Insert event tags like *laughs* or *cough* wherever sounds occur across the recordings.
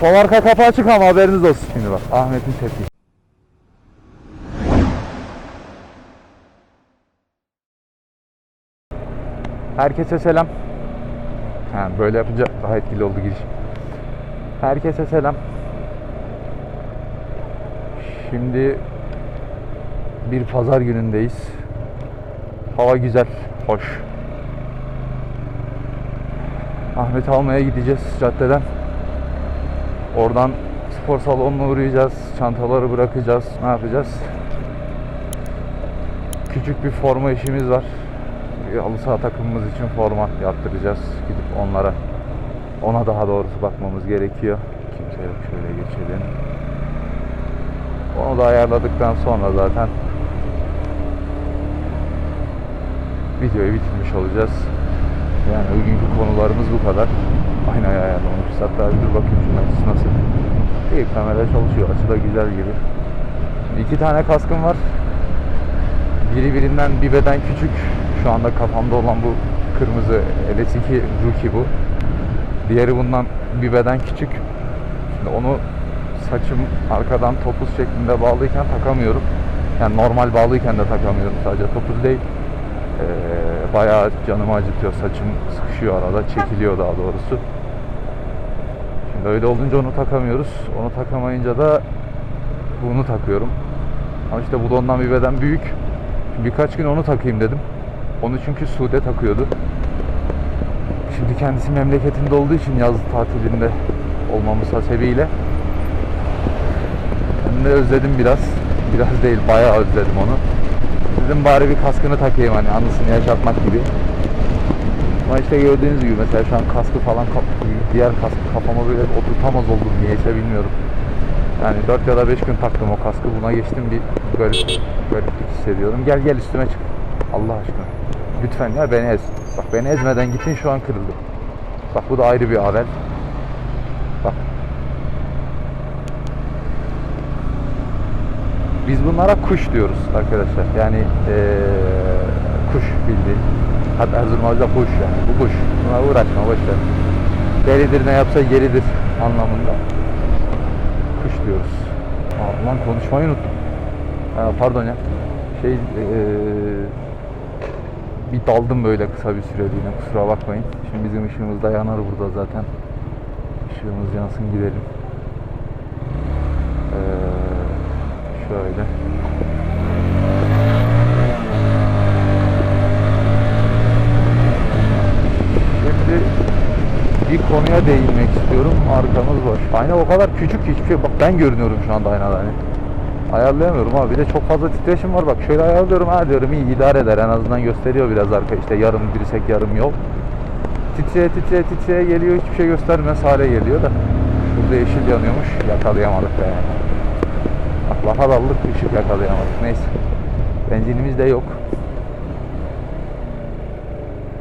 Sol arka kapı açık ama haberiniz olsun şimdi bak. Ahmet'in tepki. Herkese selam. Ha, böyle yapınca daha etkili oldu giriş. Herkese selam. Şimdi bir pazar günündeyiz. Hava güzel, hoş. Ahmet almaya gideceğiz caddeden. Oradan spor salonuna uğrayacağız. Çantaları bırakacağız. Ne yapacağız? Küçük bir forma işimiz var. Halı saha takımımız için forma yaptıracağız. Gidip onlara ona daha doğrusu bakmamız gerekiyor. Kimse yok şöyle geçelim. Onu da ayarladıktan sonra zaten videoyu bitirmiş olacağız. Yani bugünkü konularımız bu kadar. Aynayı ayarlamamışız. Hatta bir bakayım şunun açısı nasıl. İyi kamera çalışıyor. Açı da güzel gibi. İki tane kaskım var. Biri birinden bir beden küçük. Şu anda kafamda olan bu kırmızı LS2 Rookie bu. Diğeri bundan bir beden küçük. Şimdi onu saçım arkadan topuz şeklinde bağlıyken takamıyorum. Yani normal bağlıyken de takamıyorum. Sadece topuz değil. Ee, bayağı canımı acıtıyor. Saçım sıkışıyor arada. Çekiliyor daha doğrusu. Şimdi öyle olunca onu takamıyoruz. Onu takamayınca da bunu takıyorum. Ama işte bu da ondan bir beden büyük. Şimdi birkaç gün onu takayım dedim. Onu çünkü Sude takıyordu. Şimdi kendisi memleketinde olduğu için yaz tatilinde olmamız hasebiyle ben de özledim biraz. Biraz değil bayağı özledim onu. Dedim bari bir kaskını takayım hani anısını yaşatmak gibi. Ama işte gördüğünüz gibi mesela şu an kaskı falan diğer kaskı kafama böyle oturtamaz oldum niyeyse bilmiyorum. Yani 4 ya da 5 gün taktım o kaskı buna geçtim bir garip, gariplik hissediyorum. Gel gel üstüme çık. Allah aşkına. Lütfen ya beni ez. Bak beni ezmeden gittin şu an kırıldı. Bak bu da ayrı bir haber. Bak. Biz bunlara kuş diyoruz arkadaşlar. Yani eee, kuş bildiğin. Hatta Erzurum'da kuş yani. Bu kuş. Buna uğraşma boş ver. Delidir ne yapsa geridir anlamında. Kuş diyoruz. Aa, lan konuşmayı unuttum. Ha, pardon ya. Şey eee, bir daldım böyle kısa bir süreliğine kusura bakmayın. Şimdi bizim ışığımız da yanar burada zaten. Işığımız yansın gidelim. Ee, şöyle. Şimdi bir konuya değinmek istiyorum. Arkamız boş. Ayna o kadar küçük hiçbir şey. Bak ben görünüyorum şu anda aynada hani. Ayarlayamıyorum abi. Bir de çok fazla titreşim var. Bak şöyle ayarlıyorum. Ha diyorum iyi idare eder. En azından gösteriyor biraz arka. işte yarım dirsek yarım yol. Titreye titreye titreye geliyor. Hiçbir şey göstermez hale geliyor da. Şurada yeşil yanıyormuş. Yakalayamadık be yani. Lafa daldık ışık yakalayamadık. Neyse. Benzinimiz de yok.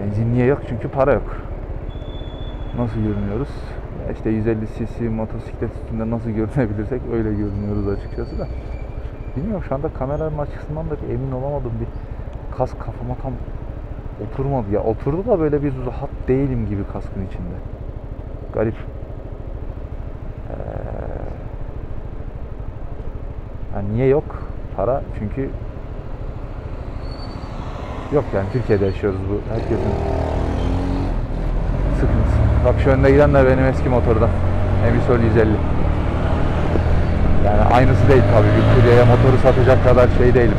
Benzin niye yok? Çünkü para yok. Nasıl görünüyoruz? İşte 150 cc motosiklet üstünde nasıl *laughs* görünebilirsek öyle görünüyoruz açıkçası da. Bilmiyorum şu anda kameranın açısından da bir emin olamadım. Bir kas kafama tam oturmadı ya. Oturdu da böyle bir rahat değilim gibi kaskın içinde. Garip. Ee, ha niye yok? Para çünkü yok yani Türkiye'de yaşıyoruz bu. Herkesin sıkıntısı. Bak şu önde giden de benim eski motordan. Emisol 150. Yani aynısı değil tabii. Bir kuryeye motoru satacak kadar şey değilim.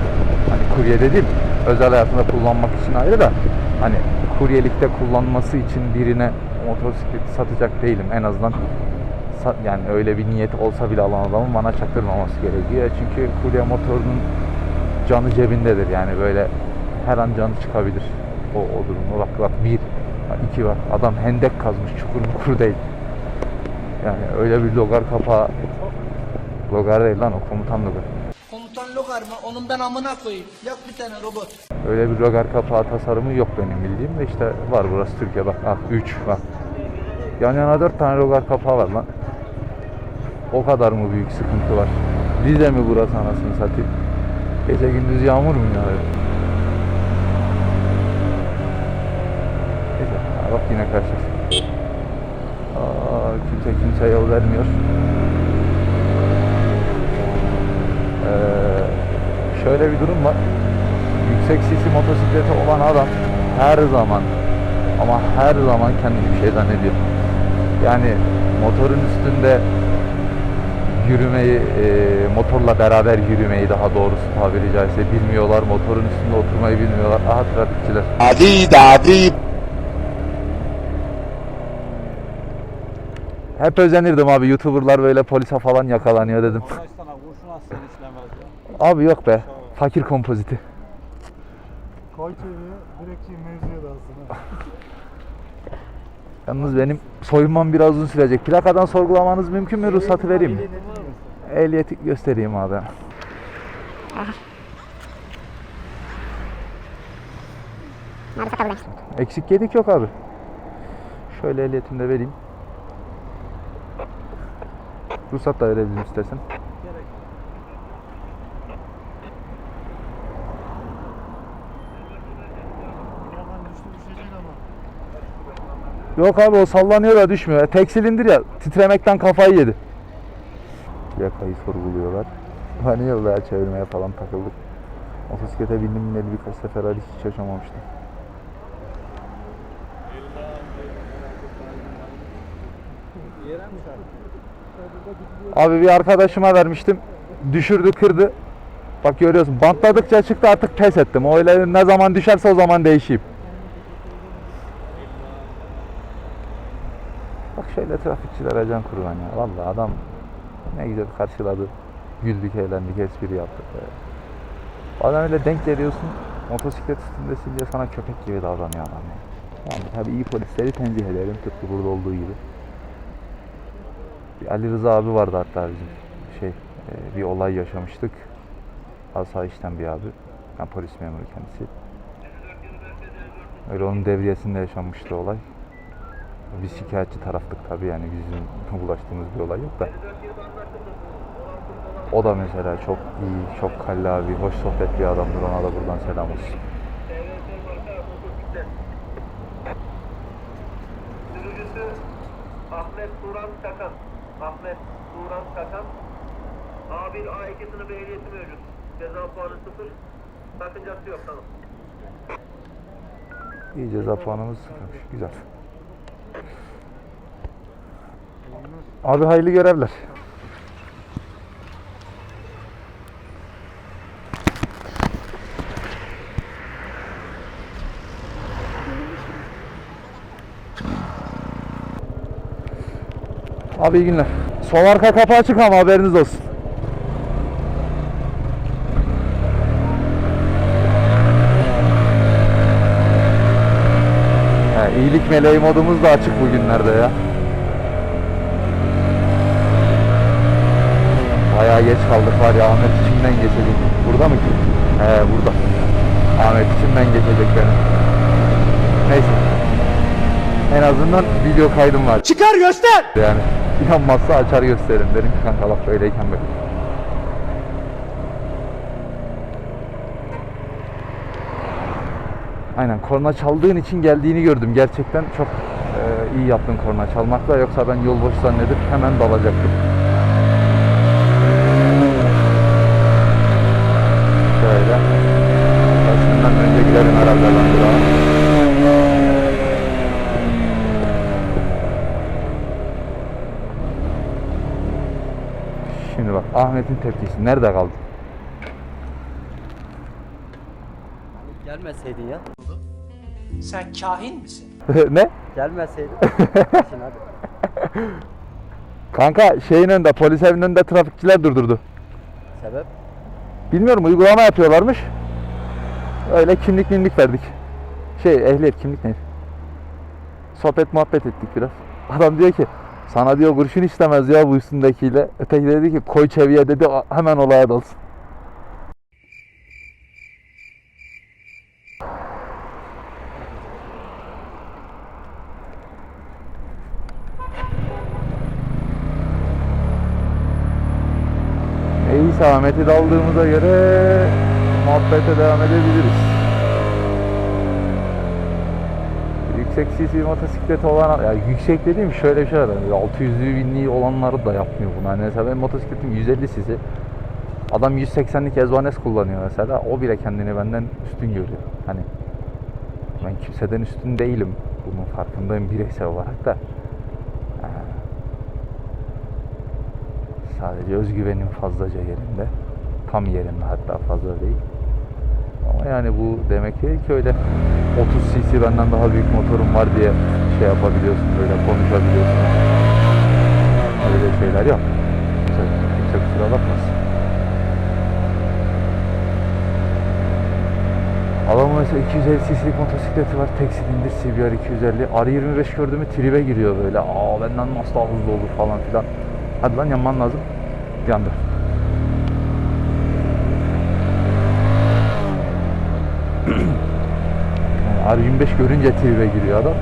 Hani kurye dediğim özel hayatında kullanmak için ayrı da hani kuryelikte kullanması için birine motosikleti satacak değilim. En azından sa- yani öyle bir niyet olsa bile alan adamın bana çaktırmaması gerekiyor. Çünkü kurye motorunun canı cebindedir. Yani böyle her an canı çıkabilir. O, o durumda bak bak bir, bak iki var. Adam hendek kazmış çukur mukur değil. Yani öyle bir logar kapağı logar değil lan o komutan logar. Komutan Logar mı? Onun ben amına koyayım. Yok bir tane robot. Öyle bir logar kapağı tasarımı yok benim bildiğim de işte var burası Türkiye bak ah 3 bak. Yan yana 4 tane logar kapağı var lan. O kadar mı büyük sıkıntı var? Rize mi burası anasını satayım? Gece gündüz yağmur mu ya? Neyse bak yine karşılaştık. Aa, kimse kimse yol vermiyor. Ee, şöyle bir durum var. Yüksek sisi motosikleti olan adam her zaman ama her zaman kendini bir şey zannediyor. Yani motorun üstünde yürümeyi, e, motorla beraber yürümeyi daha doğrusu tabiri caizse bilmiyorlar. Motorun üstünde oturmayı bilmiyorlar. Aha trafikçiler. Adid, adid. Hep özenirdim abi. Youtuberlar böyle polise falan yakalanıyor dedim. abi yok be. Fakir kompoziti. Koy Yalnız benim soyunmam biraz uzun sürecek. Plakadan sorgulamanız mümkün mü? Ruhsatı vereyim mi? Ehliyeti göstereyim abi. Eksik yedik yok abi. Şöyle ehliyetimi de vereyim. Ruhsat da verebilirim istersen. Yok abi o sallanıyor da düşmüyor. Tek silindir ya titremekten kafayı yedi. Plakayı sorguluyorlar. Hani yıl daha çevirmeye falan takıldık. Motosiklete bindim bineli birkaç sefer hali hiç yaşamamıştım. Abi bir arkadaşıma vermiştim. Düşürdü kırdı. Bak görüyorsun bantladıkça çıktı artık pes ettim. O öyle ne zaman düşerse o zaman değişeyim. Bak şöyle trafikçilere can kurban ya. Vallahi adam ne güzel karşıladı. Güldük eğlendik espri yaptık. Adam öyle denk geliyorsun motosiklet üstündesin diye sana köpek gibi davranıyor adam ya. Yani tabii iyi polisleri tenzih ederim tıpkı burada olduğu gibi. Bir Ali Rıza abi vardı hatta bizim şey e, bir olay yaşamıştık. Asayişten bir abi. Ben polis memuru kendisi. Öyle onun devriyesinde yaşanmıştı olay. Biz şikayetçi taraftık tabii yani bizim bulaştığımız bir olay yok da. O da mesela çok iyi, çok kallavi, hoş sohbet bir adamdır. Ona da buradan selam olsun. Ahmet Turan Takan. Ahmet Turan Takan. A1 A2 sınıfı ehliyeti mevcut. Ceza puanı 0. Sakıncası yok tamam. İyi ceza puanımız sıfırmış. Güzel. Abi hayırlı görevler. Abi iyi günler. Sol arka kapı açık ama haberiniz olsun. He, iyilik meleği modumuz da açık bugünlerde ya. Bayağı geç kaldık var ya Ahmet içimden geçecek. Burada mı ki? He burada. Ahmet içimden geçecek benim. Neyse. En azından video kaydım var. Çıkar göster. Yani inanmazsa açar gösteririm. Derim ki kanka bak böyleyken böyle. Aynen korna çaldığın için geldiğini gördüm. Gerçekten çok e, iyi yaptın korna çalmakla. Yoksa ben yol boş zannedip hemen dalacaktım. Şöyle. Başından önce gidelim herhalde ben durağa. Ahmet'in tepkisi nerede kaldı? Gelmeseydin ya. Sen kahin misin? *laughs* ne? Gelmeseydin. *laughs* Şimdi hadi. Kanka şeyin önünde polis evinin önünde trafikçiler durdurdu. Sebep? Bilmiyorum uygulama yapıyorlarmış. Öyle kimlik mimlik verdik. Şey ehliyet kimlik neydi? Sohbet muhabbet ettik biraz. Adam diyor ki sana diyor kurşun istemez ya bu üstündekiyle. Öteki dedi ki koy çeviye dedi "a- hemen olaya dalsın. Neyse Ahmet'i de aldığımıza göre muhabbete devam edebiliriz. Yüksek cc motosikleti olan ya yüksek dediğim şöyle bir şey var. Yani 600'lü binliği olanları da yapmıyor bunu. Hani mesela benim motosikletim 150 cc. Adam 180'lik Ezvanes kullanıyor mesela. O bile kendini benden üstün görüyor. Hani ben kimseden üstün değilim. Bunun farkındayım bireysel olarak da. Ee, Sadece özgüvenim fazlaca yerinde. Tam yerinde hatta fazla değil. Ama yani bu demek değil ki öyle 30 cc benden daha büyük motorum var diye şey yapabiliyorsun böyle konuşabiliyorsun. Öyle şeyler yok. Kimse, kimse kusura bakmasın. Adamın mesela 250 cc'lik motosikleti var. Tek silindir CBR 250. R25 gördü mü tribe giriyor böyle. Aa benden nasıl daha hızlı olur falan filan. Hadi lan yanman lazım. Yandı. Yani R25 görünce tribe giriyor adam.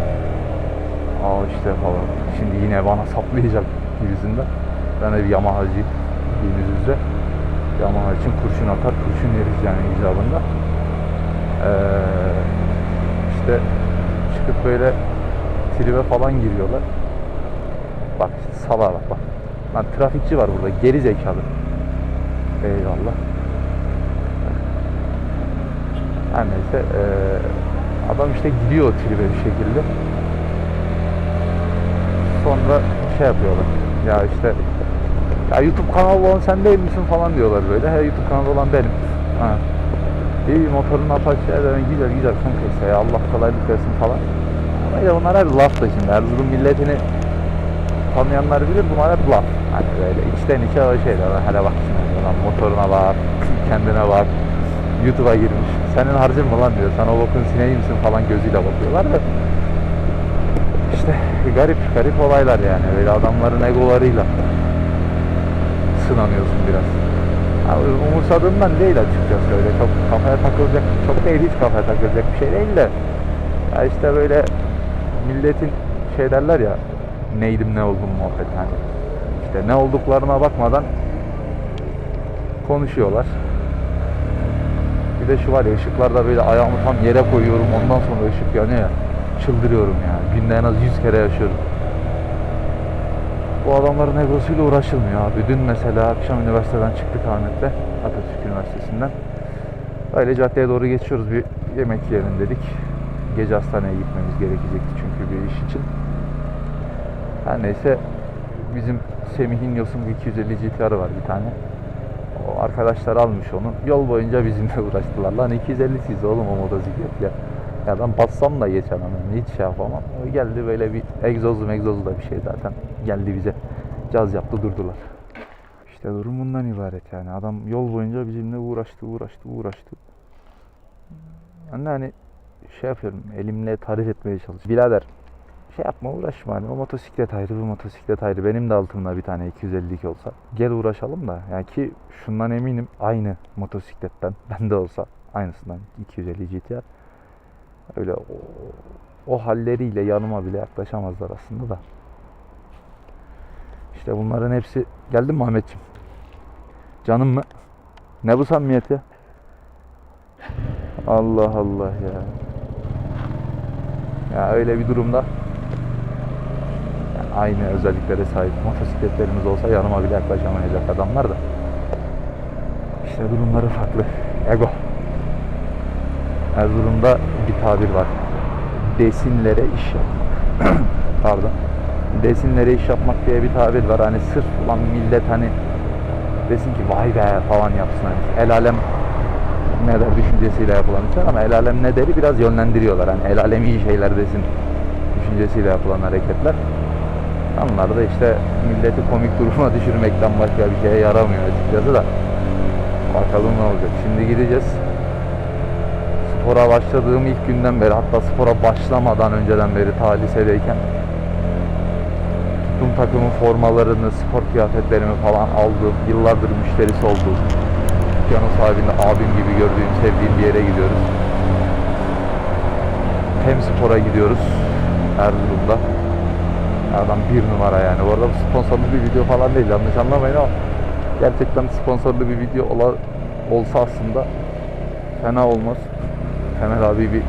Aa işte falan. Şimdi yine bana saplayacak yüzünden. Ben de bir Yamaha'cıyım. Bildiğiniz üzere. Yamaha için kurşun atar, kurşun yeriz yani icabında. Ee, işte çıkıp böyle tribe falan giriyorlar. Bak işte bak bak. Lan trafikçi var burada geri zekalı. Eyvallah. Her neyse ee, adam işte gidiyor tribe bir şekilde. Sonra şey yapıyorlar. Ya işte ya YouTube kanalı olan sen değil misin falan diyorlar böyle. He YouTube kanalı olan benim. Ha. İyi motorun Apache yani güzel güzel kankaysa ya Allah kolaylık versin falan. Ama ya bunlar hep laf da şimdi. Erzurum milletini tanıyanlar bilir bunlar hep laf. Hani böyle içten içe o şeyler. Hele bak şimdi motoruna bak, *laughs* kendine bak. YouTube'a girmiş. Senin harcın mı lan diyor. Sen o bokun sineği misin falan gözüyle bakıyorlar da. İşte garip garip olaylar yani. Böyle adamların egolarıyla sınanıyorsun biraz. Ha, umursadığımdan değil açıkçası öyle çok kafaya takılacak çok değil hiç kafaya takılacak bir şey değil de ya işte böyle milletin şey derler ya neydim ne oldum muhabbet hani işte ne olduklarına bakmadan konuşuyorlar. Bir de şu var ya ışıklarda böyle ayağımı tam yere koyuyorum ondan sonra ışık yanıyor ya çıldırıyorum ya günde en az 100 kere yaşıyorum. Bu adamların egosuyla uğraşılmıyor abi. Dün mesela akşam üniversiteden çıktık Ahmet'le. Atatürk Üniversitesi'nden. Öyle caddeye doğru geçiyoruz. Bir yemek yiyelim dedik. Gece hastaneye gitmemiz gerekecekti çünkü bir iş için. Her neyse bizim Semih'in Yosun 250 GTR var bir tane. Arkadaşlar almış onu. Yol boyunca bizimle *laughs* uğraştılar. Lan 250 siz oğlum o motosiklet ya. Ya ben bassam da geçemem. Yani hiç şey yapamam. O geldi böyle bir egzozlu megzozlu da bir şey zaten. Geldi bize. Caz yaptı durdular. İşte durum bundan ibaret yani. Adam yol boyunca bizimle uğraştı, uğraştı, uğraştı. Ben de hani şey yapıyorum, elimle tarif etmeye çalışıyorum. Birader şey yapma uğraşma hani o motosiklet ayrı bu motosiklet ayrı. Benim de altımda bir tane 250'lik olsa. Gel uğraşalım da. Yani ki şundan eminim aynı motosikletten *laughs* bende olsa aynısından 250 GTR. Öyle o, o halleriyle yanıma bile yaklaşamazlar aslında da. İşte bunların hepsi geldi mi Ahmetciğim? Canım mı? Ne bu samimiyet ya? Allah Allah ya. Ya öyle bir durumda aynı özelliklere sahip motosikletlerimiz olsa yanıma bile yaklaşamayacak adamlar da. İşte durumları farklı. Ego. Erzurum'da bir tabir var. Desinlere iş yapmak. *clears throat* Pardon. Desinlere iş yapmak diye bir tabir var. Hani sırf ulan millet hani desin ki vay be falan yapsın hani. El alem ne der düşüncesiyle yapılan işler ama el alem ne deri biraz yönlendiriyorlar. Hani el alem iyi şeyler desin düşüncesiyle yapılan hareketler. Onlar da işte milleti komik duruma *laughs* düşürmekten başka bir şeye yaramıyor açıkçası da. Bakalım ne olacak. Şimdi gideceğiz spora başladığım ilk günden beri hatta spora başlamadan önceden beri ta lisedeyken tuttum takımın formalarını, spor kıyafetlerimi falan aldığım, yıllardır müşterisi olduğum, dükkanın sahibinde abim gibi gördüğüm, sevdiğim bir yere gidiyoruz. Hem spora gidiyoruz Erzurum'da. Adam bir numara yani. Bu arada bu sponsorlu bir video falan değil yanlış anlamayın ama gerçekten sponsorlu bir video ola, olsa aslında fena olmaz. Temel abi bir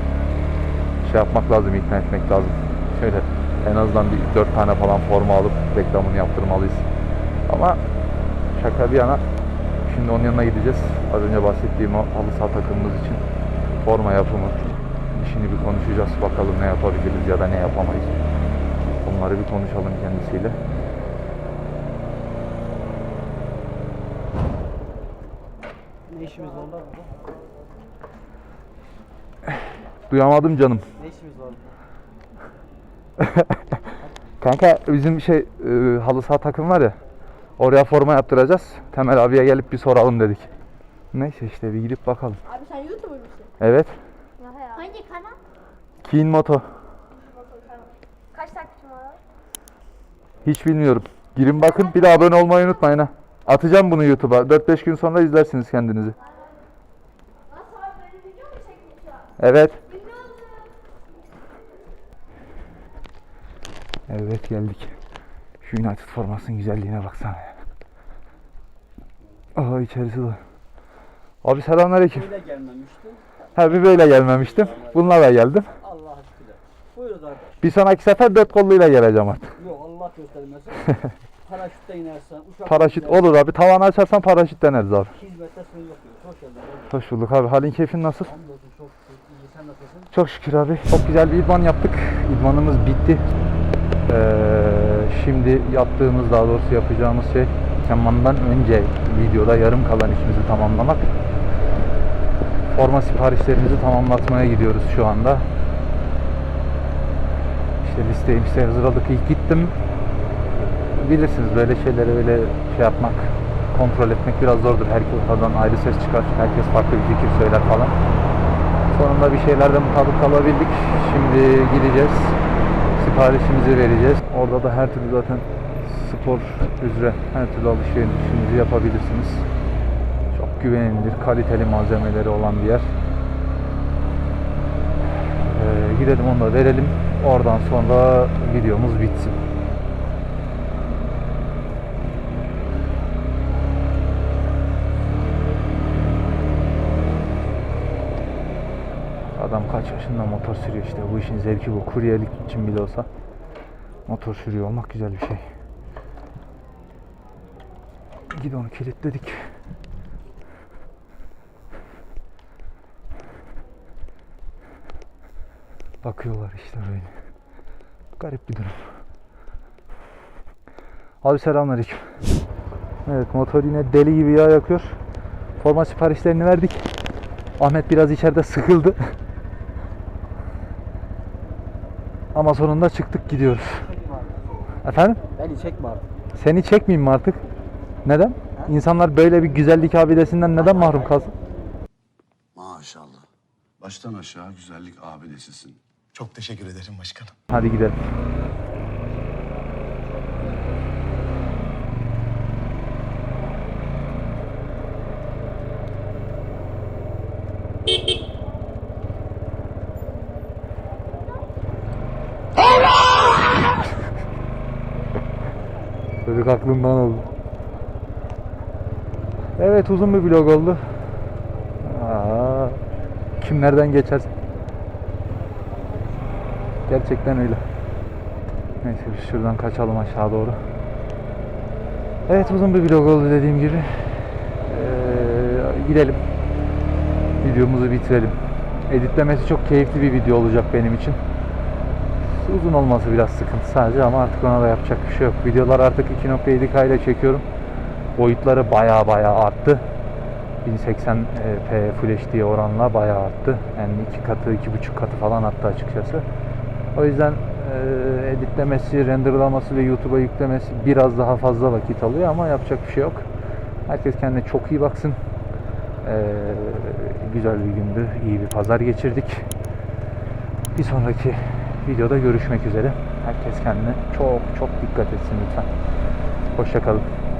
şey yapmak lazım, ikna etmek lazım. Şöyle en azından bir 4 tane falan forma alıp reklamını yaptırmalıyız. Ama şaka bir yana şimdi onun yanına gideceğiz. Az önce bahsettiğim o halı saha takımımız için forma yapımı işini bir konuşacağız. Bakalım ne yapabiliriz ya da ne yapamayız. Onları bir konuşalım kendisiyle. Ne işimiz var burada? Duyamadım canım. Ne işimiz var burada? *laughs* Kanka bizim şey e, halı saha takım var ya. Oraya forma yaptıracağız. Temel abiye gelip bir soralım dedik. Neyse işte bir gidip bakalım. Abi sen YouTuber mısın? Evet. Hangi kanal? Kin Moto. Kaç takipçim var? Hiç bilmiyorum. Girin bakın bir de abone olmayı unutmayın ha. Atacağım bunu YouTube'a. 4-5 gün sonra izlersiniz kendinizi. Evet. Evet geldik. Şu United formasının güzelliğine baksana ya. Aa içerisi de. Abi selamünaleyküm. Böyle gelmemiştim. Ha bir böyle gelmemiştim. Bununla da geldim. Allah aşkına. Buyurun arkadaş. Bir sonraki sefer dört kolluyla geleceğim artık. Allah göstermesin. *laughs* Paraşütle inersen, uçak Paraşüt olur abi. Tavanı açarsan paraşüt deneriz abi. Hizmette sınır yok diyor. Hoş geldin. Hoş bulduk abi. Halin keyfin nasıl? Hamdolsun çok çok iyi. Sen nasılsın? Çok şükür abi. Çok güzel bir idman yaptık. İdmanımız bitti. Ee, şimdi yaptığımız daha doğrusu yapacağımız şey kemandan önce videoda yarım kalan işimizi tamamlamak. Forma siparişlerimizi tamamlatmaya gidiyoruz şu anda. İşte listeyi işte hazırladık. İlk gittim. Bilirsiniz böyle şeyleri böyle şey yapmak, kontrol etmek biraz zordur. Herkesten ayrı ses çıkar. Herkes farklı bir fikir söyler falan. Sonunda bir şeylerde mutabık kalabildik. Şimdi gideceğiz. Siparişimizi vereceğiz. Orada da her türlü zaten spor üzere her türlü alışverişinizi yapabilirsiniz. Çok güvenilir, kaliteli malzemeleri olan bir yer. Ee, gidelim da verelim. Oradan sonra videomuz bitsin. Kaç yaşında motor sürüyor işte bu işin zevki bu. Kuryelik için bile olsa motor sürüyor olmak güzel bir şey. Gidonu kilitledik. Bakıyorlar işte böyle. Garip bir durum. Abi selamünaleyküm. Evet motor yine deli gibi yağ yakıyor. Forma siparişlerini verdik. Ahmet biraz içeride sıkıldı. Ama sonunda çıktık gidiyoruz. Efendim? Beni çekme artık. Seni çekmeyeyim mi artık? Neden? İnsanlar böyle bir güzellik abidesinden neden mahrum kalsın? Maşallah. Baştan aşağı güzellik abidesisin. Çok teşekkür ederim başkanım. Hadi gidelim. Çocuk aklından oldu. Evet uzun bir vlog oldu. Aa, kim nereden geçer? Gerçekten öyle. Neyse biz şuradan kaçalım aşağı doğru. Evet uzun bir vlog oldu dediğim gibi. Ee, gidelim. Videomuzu bitirelim. Editlemesi çok keyifli bir video olacak benim için. Uzun olması biraz sıkıntı sadece ama artık ona da yapacak bir şey yok. Videolar artık 2.7K ile çekiyorum. Boyutları baya baya arttı. 1080p Full HD oranla bayağı arttı. Yani iki katı, iki buçuk katı falan arttı açıkçası. O yüzden e, editlemesi, renderlaması ve YouTube'a yüklemesi biraz daha fazla vakit alıyor ama yapacak bir şey yok. Herkes kendine çok iyi baksın. E, güzel bir gündü, iyi bir pazar geçirdik. Bir sonraki videoda görüşmek üzere. Herkes kendine çok çok dikkat etsin lütfen. Hoşçakalın.